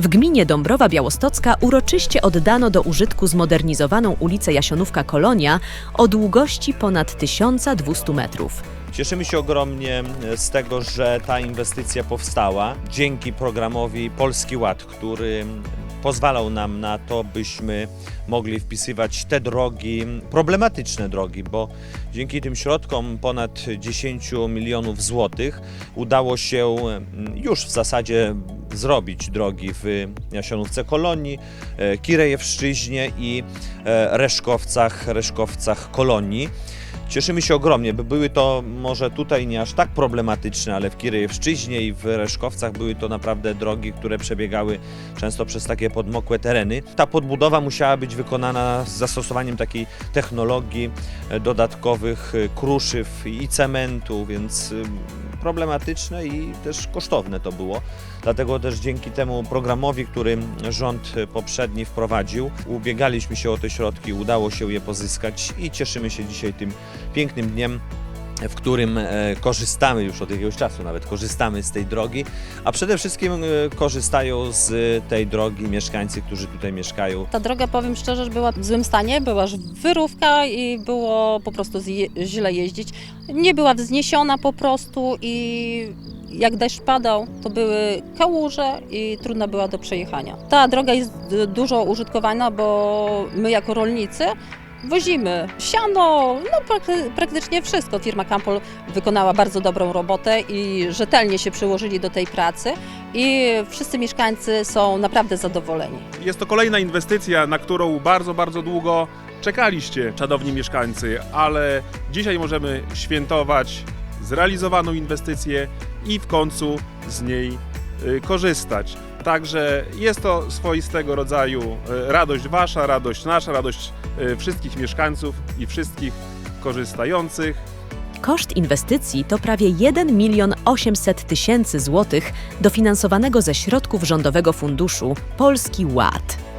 W gminie Dąbrowa Białostocka uroczyście oddano do użytku zmodernizowaną ulicę Jasionówka Kolonia o długości ponad 1200 metrów. Cieszymy się ogromnie z tego, że ta inwestycja powstała dzięki programowi Polski Ład, który pozwalał nam na to, byśmy mogli wpisywać te drogi, problematyczne drogi, bo dzięki tym środkom ponad 10 milionów złotych udało się już w zasadzie zrobić drogi w Jasionówce Kolonii, e, Kirejewszczyźnie i e, Reszkowcach, Reszkowcach Kolonii. Cieszymy się ogromnie, by były to może tutaj nie aż tak problematyczne, ale w Kirejewszczyźnie i w Reszkowcach były to naprawdę drogi, które przebiegały często przez takie podmokłe tereny. Ta podbudowa musiała być wykonana z zastosowaniem takiej technologii e, dodatkowych e, kruszyw i cementu, więc ym, problematyczne i też kosztowne to było. Dlatego też dzięki temu programowi, który rząd poprzedni wprowadził, ubiegaliśmy się o te środki, udało się je pozyskać i cieszymy się dzisiaj tym pięknym dniem, w którym e, korzystamy już od jakiegoś czasu, nawet korzystamy z tej drogi, a przede wszystkim e, korzystają z tej drogi mieszkańcy, którzy tutaj mieszkają. Ta droga, powiem szczerze, była w złym stanie, była wyrówka i było po prostu źle jeździć. Nie była wzniesiona po prostu i jak deszcz padał, to były kałuże i trudna była do przejechania. Ta droga jest dużo użytkowana, bo my jako rolnicy wozimy siano, no prak- praktycznie wszystko. Firma Campol wykonała bardzo dobrą robotę i rzetelnie się przyłożyli do tej pracy i wszyscy mieszkańcy są naprawdę zadowoleni. Jest to kolejna inwestycja, na którą bardzo, bardzo długo czekaliście, czadowni mieszkańcy, ale dzisiaj możemy świętować zrealizowaną inwestycję i w końcu z niej y, korzystać. Także jest to swoistego rodzaju y, radość wasza, radość nasza, radość y, wszystkich mieszkańców i wszystkich korzystających. Koszt inwestycji to prawie 1 milion 800 tysięcy złotych dofinansowanego ze środków Rządowego Funduszu Polski Ład.